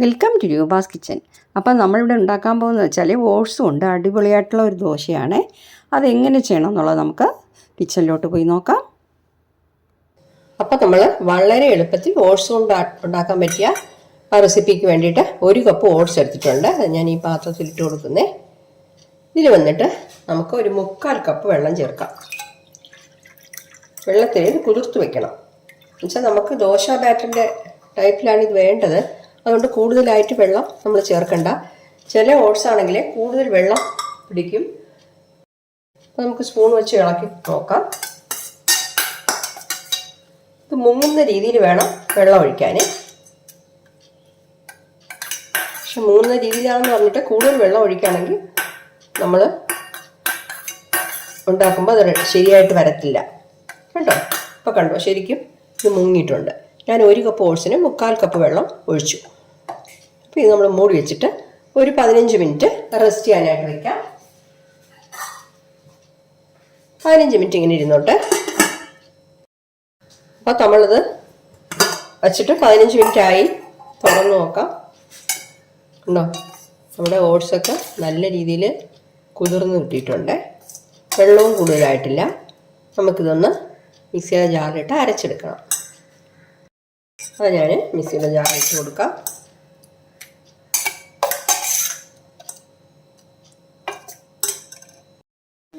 Welcome to Roopa's kitchen അപ്പം നമ്മളിവിടെ ഉണ്ടാക്കാൻ പോകുന്നത് വെച്ചാൽ ഓട്സും ഉണ്ട് അടിപൊളിയായിട്ടുള്ള ഒരു ദോശയാണ്. അതെങ്ങനെ ചെയ്യണം എന്നുള്ളത് നമുക്ക് കിച്ചണിലോട്ട് പോയി നോക്കാം. അപ്പോൾ നമ്മൾ വളരെ എളുപ്പത്തിൽ ഓട്സ് കൊണ്ട് ഉണ്ടാക്കാൻ പറ്റിയ ആ റെസിപ്പിക്ക് വേണ്ടിയിട്ട് ഒരു കപ്പ് ഓട്സ് എടുത്തിട്ടുണ്ട്. അത് ഞാൻ ഈ പാത്രത്തിൽ ഇട്ട് കൊടുക്കുന്നേ. ഇതിൽ വന്നിട്ട് നമുക്ക് ഒരു മുക്കാൽ കപ്പ് വെള്ളം ചേർക്കാം. വെള്ളത്തിൽ ഇത് കുതിർത്ത് വെക്കണം. എന്നുവെച്ചാൽ നമുക്ക് ദോശ ബാറ്ററിന്റെ ടൈപ്പിലാണ് ഇത് വേണ്ടത്. അതുകൊണ്ട് കൂടുതലായിട്ട് വെള്ളം നമ്മൾ ചേർക്കണ്ട. ചില ഓട്സ് ആണെങ്കിൽ കൂടുതൽ വെള്ളം പിടിക്കും. അപ്പോൾ നമുക്ക് സ്പൂൺ വെച്ച് ഇളക്കി നോക്കാം. ഇത് മുങ്ങുന്ന രീതിയിൽ വേണം വെള്ളം ഒഴിക്കാൻ പക്ഷെ മുങ്ങുന്ന രീതിയിലാണെന്ന് പറഞ്ഞിട്ട് കൂടുതൽ വെള്ളം ഒഴിക്കുകയാണെങ്കിൽ നമ്മൾ ഉണ്ടാക്കുമ്പോൾ അത് ശരിയായിട്ട് വരത്തില്ല. കണ്ടോ? ഇപ്പോൾ കണ്ടോ? ശരിക്കും ഇത് മുങ്ങിയിട്ടുണ്ട്. ഞാൻ ഒരു കപ്പ് ഓട്സിന് മുക്കാൽ കപ്പ് വെള്ളം ഒഴിച്ചു. അപ്പോൾ ഇത് നമ്മൾ മൂടി വെച്ചിട്ട് ഒരു പതിനഞ്ച് മിനിറ്റ് റെസ്റ്റ് ചെയ്യാനായിട്ട് വയ്ക്കാം പതിനഞ്ച് മിനിറ്റ് ഇങ്ങനെ ഇരുന്നോട്ടെ. അപ്പോൾ നമ്മളിത് വച്ചിട്ട് പതിനഞ്ച് മിനിറ്റ് ആയി. തുറന്നു നോക്കാം. ഉണ്ടോ നമ്മുടെ ഓട്സൊക്കെ നല്ല രീതിയിൽ കുതിർന്ന് കിട്ടിയിട്ടുണ്ട്. വെള്ളവും കൂടുതലായിട്ടില്ല. നമുക്കിതൊന്ന് മിക്സിയുടെ ജാറിലിട്ട് അരച്ചെടുക്കണം. അത് ഞാൻ മിക്സിയുടെ ജാറിലിട്ട് കൊടുക്കാം.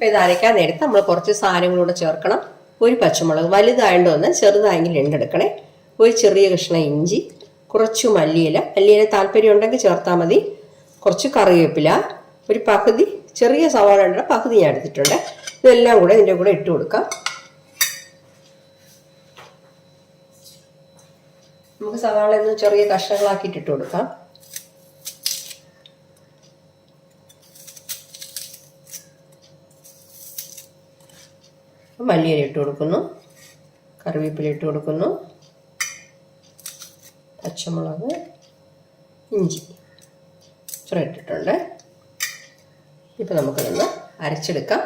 അപ്പോൾ ഇത് അരയ്ക്കാൻ നേരത്ത് നമ്മൾ കുറച്ച് സാധനങ്ങളൂടെ ചേർക്കണം. ഒരു പച്ചമുളക് വലുതായതുകൊണ്ട് ഒന്ന് ചെറുതായെങ്കിൽ രണ്ടെടുക്കണേ ഒരു ചെറിയ കഷ്ണം ഇഞ്ചി കുറച്ച് മല്ലിയില. മല്ലിയില താല്പര്യം ഉണ്ടെങ്കിൽ ചേർത്താൽ മതി. കുറച്ച് കറിവേപ്പില ഒരു പകുതി ചെറിയ സവാള സവാളയുടെ പകുതി ഞാൻ എടുത്തിട്ടുണ്ട്. ഇതെല്ലാം കൂടെ ഇതിന്റെ കൂടെ ഇട്ട് കൊടുക്കാം. നമുക്ക് സവാള ചെറിയ കഷ്ണങ്ങളാക്കിയിട്ട് ഇട്ട് കൊടുക്കാം. മല്ലിയില ഇട്ട് കൊടുക്കുന്നു. കറിവേപ്പില ഇട്ട് കൊടുക്കുന്നു. പച്ചമുളക് ഇഞ്ചി. ഇത്ര ഇട്ടിട്ടുണ്ട്. ഇപ്പം നമുക്കിതൊന്ന് അരച്ചെടുക്കാം.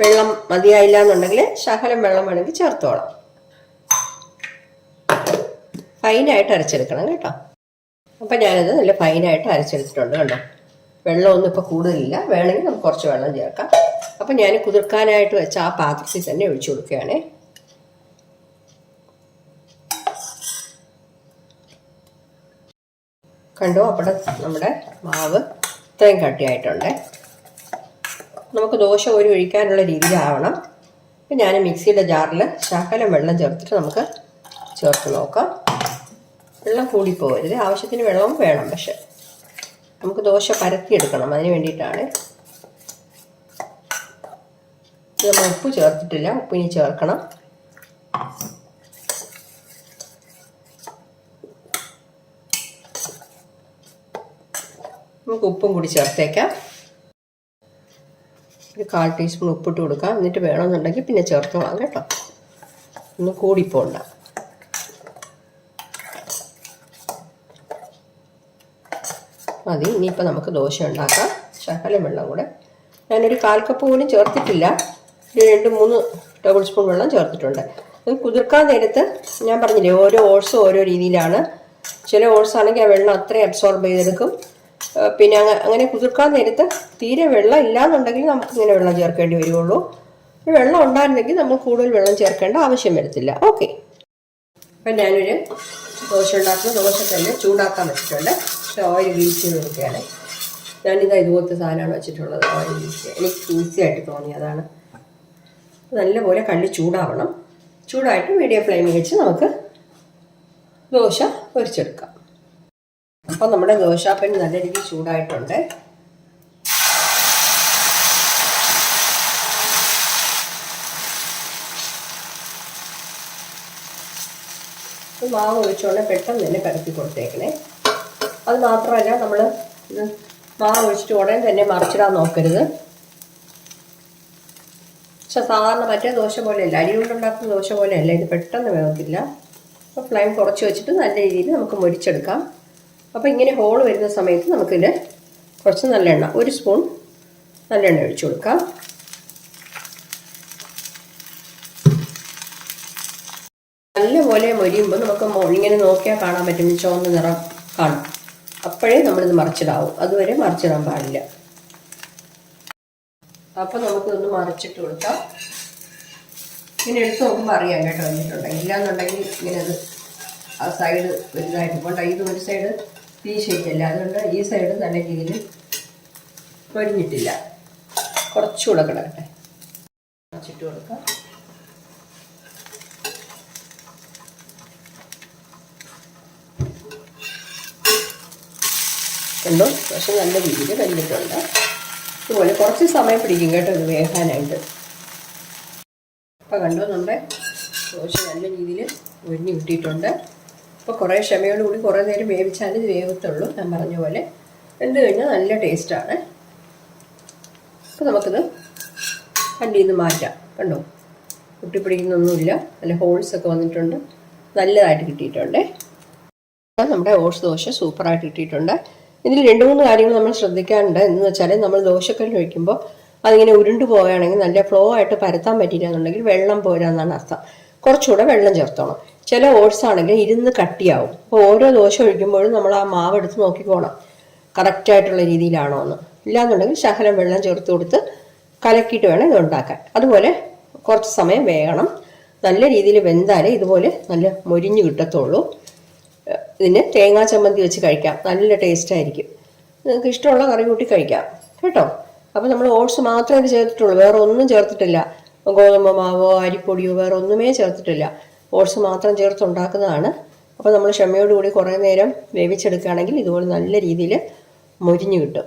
വെള്ളം മതിയായില്ല എന്നുണ്ടെങ്കിൽ ശകലം വെള്ളം വേണമെങ്കിൽ ചേർത്തോളാം. ഫൈനായിട്ട് അരച്ചെടുക്കണം കേട്ടോ. അപ്പം ഞാനത് നല്ല ഫൈനായിട്ട് അരച്ചെടുത്തിട്ടുണ്ട് കണ്ടോ? വെള്ളമൊന്നും ഇപ്പോൾ കൂടുതലില്ല. വേണമെങ്കിൽ നമുക്ക് കുറച്ച് വെള്ളം ചേർക്കാം. അപ്പം ഞാൻ കുതിർക്കാനായിട്ട് വെച്ച ആ പാത്രത്തിൽ തന്നെ ഒഴിച്ചു കൊടുക്കുകയാണ്. കണ്ടോ? അവിടെ നമ്മുടെ മാവ് ഇത്രയും കട്ടിയായിട്ടുണ്ട്. നമുക്ക് ദോശ ഒരു ഒഴിക്കാനുള്ള രീതിയിലാവണം. അപ്പം ഞാൻ മിക്സിയുടെ ജാറിൽ ശകലം വെള്ളം ചേർത്തിട്ട് നമുക്ക് ചേർത്ത് നോക്കാം. വെള്ളം കൂടിപ്പോകരുത്. ആവശ്യത്തിന് വെള്ളവും വേണം. പക്ഷെ നമുക്ക് ദോശ പരത്തിയെടുക്കണം. അതിന് വേണ്ടിയിട്ടാണ് നമ്മൾ ഉപ്പ് ചേർത്തിട്ടില്ല. ഉപ്പ് ഇനി ചേർക്കണം. നമുക്ക് ഉപ്പും കൂടി ചേർത്തേക്കാം. ഒരു കാൽ ടീസ്പൂൺ ഉപ്പിട്ട് കൊടുക്കാം. എന്നിട്ട് വേണമെന്നുണ്ടെങ്കിൽ പിന്നെ ചേർത്തോളാം കേട്ടോ. ഒന്ന് കൂടിപ്പോണ്ട. മതി. ഇനിയിപ്പോൾ നമുക്ക് ദോശ ഉണ്ടാക്കാം. ശകലം വെള്ളം കൂടെ. ഞാനൊരു കാൽ കപ്പ് പോലും ചേർത്തിട്ടില്ല. രണ്ട് മൂന്ന് ടേബിൾ സ്പൂൺ വെള്ളം ചേർത്തിട്ടുണ്ട്. കുതിർക്കാൻ നേരത്ത് ഞാൻ പറഞ്ഞില്ലേ ഓരോ ഓട്സും ഓരോ രീതിയിലാണ്. ചില ഓട്സ് ആണെങ്കിൽ ആ വെള്ളം അത്രയും അബ്സോർബ് ചെയ്തെടുക്കും. പിന്നെ അങ്ങ് അങ്ങനെ കുതിർക്കാൻ നേരത്ത് തീരെ വെള്ളം ഇല്ലാന്നുണ്ടെങ്കിൽ നമുക്ക് ഇങ്ങനെ വെള്ളം ചേർക്കേണ്ടി വരികയുള്ളൂ വെള്ളം ഉണ്ടായിരുന്നെങ്കിൽ നമ്മൾ കൂടുതൽ വെള്ളം ചേർക്കേണ്ട ആവശ്യം വരത്തില്ല. ഓക്കെ. അപ്പം ഞാനൊരു ദോശ ഉണ്ടാക്കുന്ന ദോശ തന്നെ ചൂടാക്കാൻ വെച്ചിട്ടുണ്ട്. പക്ഷെ ഓയിൽ വീഴ്ച ചെയ്ത് കൊടുക്കുകയാണ്. ഞാനിതാ ഇതുപോലത്തെ സാധനമാണ് വെച്ചിട്ടുള്ളത്. ഓയിൽ വീഴ്ച എനിക്ക് ഈസി ആയിട്ട് തോന്നി അതാണ്. നല്ലപോലെ കള്ളി ചൂടാവണം. ചൂടായിട്ട് മീഡിയം ഫ്ലെയിമിൽ വെച്ച് നമുക്ക് ദോശ പൊരിച്ചെടുക്കാം. അപ്പോൾ നമ്മുടെ ദോശാപ്പൻ നല്ല രീതിയിൽ ചൂടായിട്ടുണ്ട്. മാവ് ഒഴിച്ചുകൊണ്ട് പെട്ടെന്ന് തന്നെ പരത്തി കൊടുത്തേക്കണേ. അത് മാത്രമല്ല നമ്മൾ മാവ് ഒഴിച്ചിട്ട് ഉടനെ തന്നെ മറിച്ചിടാൻ നോക്കരുത്. പക്ഷെ സാധാരണ മറ്റേ ദോശ പോലെയല്ല. അരി കൊണ്ടുണ്ടാക്കുന്ന ദോശ പോലെയല്ല. ഇത് പെട്ടെന്ന് വേഗത്തില്ല അപ്പോൾ ഫ്ലെയിം കുറച്ച് വെച്ചിട്ട് നല്ല രീതിയിൽ നമുക്ക് മുരിച്ചെടുക്കാം. അപ്പോൾ ഇങ്ങനെ ഹോൾ വരുന്ന സമയത്ത് നമുക്കിത് കുറച്ച് നല്ലെണ്ണ ഒരു സ്പൂൺ നല്ലെണ്ണ ഒഴിച്ചു കൊടുക്കാം. നല്ലപോലെ മൊരിയുമ്പോൾ നമുക്ക് ഇങ്ങനെ നോക്കിയാൽ കാണാൻ പറ്റും ചുവന്ന നിറം കാണും. അപ്പോഴേ നമ്മളിത് മറിച്ചിടാവും. അതുവരെ മറിച്ചിടാൻ പാടില്ല. അപ്പോൾ നമുക്കൊന്ന് മറിച്ചിട്ട് കൊടുക്കാം. ഇങ്ങനെ എടുത്ത് നോക്കുമ്പോൾ അറിയാം കേട്ടോ വന്നിട്ടുണ്ടെങ്കിൽ. ഇല്ലാന്നുണ്ടെങ്കിൽ ഇങ്ങനെ അത് ആ സൈഡ് വലുതായിട്ട് പോകണ്ട. ഇത് ഒരു സൈഡ് തീ ഷേക്കല്ല അതുകൊണ്ട് ഈ സൈഡ് നല്ല രീതിയിൽ പൊരിഞ്ഞിട്ടില്ല കുറച്ചുകൂടെ കിടക്കട്ടെ. മറിച്ചിട്ട് കൊടുക്കാം. കണ്ടോ? പക്ഷെ നല്ല രീതിയിൽ വെന്തിട്ടുണ്ട് ഇതുപോലെ കുറച്ച് സമയം പിടിക്കും കേട്ടോ ഇത് വേകാനായിട്ട് അപ്പോൾ കണ്ടോ നമ്മുടെ ദോശ നല്ല രീതിയിൽ ഒഴിഞ്ഞു കിട്ടിയിട്ടുണ്ട്. അപ്പോൾ കുറേ ക്ഷമയോടുകൂടി കുറേ നേരം വേവിച്ചാൽ ഇത് വേവത്തുള്ളൂ ഞാൻ പറഞ്ഞ പോലെ. എന്ത് കഴിഞ്ഞാൽ നല്ല ടേസ്റ്റാണ് അപ്പോൾ നമുക്കിത് കണ്ടിൽ നിന്ന് മാറ്റാം. കണ്ടോ? കുട്ടിപ്പിടിക്കുന്നൊന്നുമില്ല നല്ല ഹോൾസ് ഒക്കെ വന്നിട്ടുണ്ട്. നല്ലതായിട്ട് കിട്ടിയിട്ടുണ്ട്. നമ്മുടെ ഓട്സ് ദോശ സൂപ്പറായിട്ട് കിട്ടിയിട്ടുണ്ട്. ഇതിൽ രണ്ട് മൂന്ന് കാര്യങ്ങൾ നമ്മൾ ശ്രദ്ധിക്കാറുണ്ട്. എന്ന് വെച്ചാൽ നമ്മൾ ദോശക്കല്ലിൽ ഒഴിക്കുമ്പോൾ അതിങ്ങനെ ഉരുണ്ടു പോവുകയാണെങ്കിൽ നല്ല ഫ്ലോ ആയിട്ട് പരത്താൻ പറ്റില്ല എന്നുണ്ടെങ്കിൽ വെള്ളം പോരാന്നാണ് അർത്ഥം. കുറച്ചുകൂടെ വെള്ളം ചേർത്തോണം. ചില ഓട്സ് ആണെങ്കിൽ ഇരുന്ന് കട്ടിയാവും. അപ്പോൾ ഓരോ ദോശ ഒഴിക്കുമ്പോഴും നമ്മൾ ആ മാവ് എടുത്ത് നോക്കിക്കോണം കറക്റ്റായിട്ടുള്ള രീതിയിലാണോ എന്ന്. ഇല്ലാന്നുണ്ടെങ്കിൽ ശകലം വെള്ളം ചേർത്ത് കൊടുത്ത് കലക്കിയിട്ട് വേണം ഇത് ഉണ്ടാക്കാൻ. അതുപോലെ കുറച്ച് സമയം വേകണം. നല്ല രീതിയിൽ വെന്താലേ ഇതുപോലെ നല്ല മൊരിഞ്ഞു കിട്ടത്തുള്ളൂ. ഇതിന് തേങ്ങാ ചമ്മന്തി വെച്ച് കഴിക്കാം. നല്ല ടേസ്റ്റ് ആയിരിക്കും. നിങ്ങൾക്ക് ഇഷ്ടമുള്ള കറി കൂട്ടി കഴിക്കാം. കേട്ടോ? അപ്പോൾ നമ്മൾ ഓട്സ് മാത്രമേ ചേർത്തിട്ടുള്ളൂ. വേറെ ഒന്നും ചേർത്തിട്ടില്ല. ഗോതമ്പ് മാവോ അരിപ്പൊടിയോ വേറെ ഒന്നുമേ ചേർത്തിട്ടില്ല. ഓട്സ് മാത്രം ചേർത്ത് ഉണ്ടാക്കുന്നതാണ്. അപ്പോൾ നമ്മൾ ക്ഷമയോടുകൂടി കുറേ നേരം വേവിച്ചെടുക്കുകയാണെങ്കിൽ ഇതുപോലെ നല്ല രീതിയിൽ മൊരിഞ്ഞ് കിട്ടും.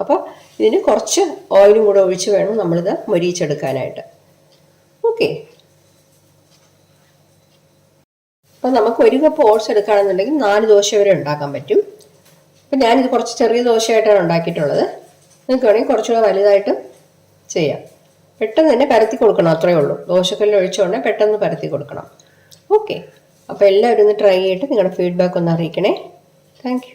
അപ്പോൾ ഇതിന് കുറച്ച് ഓയിലും കൂടെ ഒഴിച്ച് വേണം നമ്മളിത് മൊരിയിച്ചെടുക്കാനായിട്ട്. ഓക്കെ അപ്പം നമുക്ക് ഒരു കപ്പ് ഓട്സ് എടുക്കുകയാണെന്നുണ്ടെങ്കിൽ നാല് ദോശ വരെ ഉണ്ടാക്കാൻ പറ്റും. അപ്പം ഞാനിത് കുറച്ച് ചെറിയ ദോശയായിട്ടാണ് ഉണ്ടാക്കിയിട്ടുള്ളത്. നിങ്ങൾക്ക് വേണമെങ്കിൽ കുറച്ചുകൂടെ വലുതായിട്ട് ചെയ്യാം. പെട്ടെന്ന് തന്നെ പരത്തി കൊടുക്കണം അത്രയേ ഉള്ളൂ. ദോശക്കല്ലിൽ ഒഴിച്ചുകൊണ്ട് പെട്ടെന്ന് പരത്തി കൊടുക്കണം. ഓക്കെ അപ്പോൾ എല്ലാവരും ഒന്ന് ട്രൈ ചെയ്തിട്ട് നിങ്ങളുടെ ഫീഡ്ബാക്ക് ഒന്ന് അറിയിക്കണേ. താങ്ക്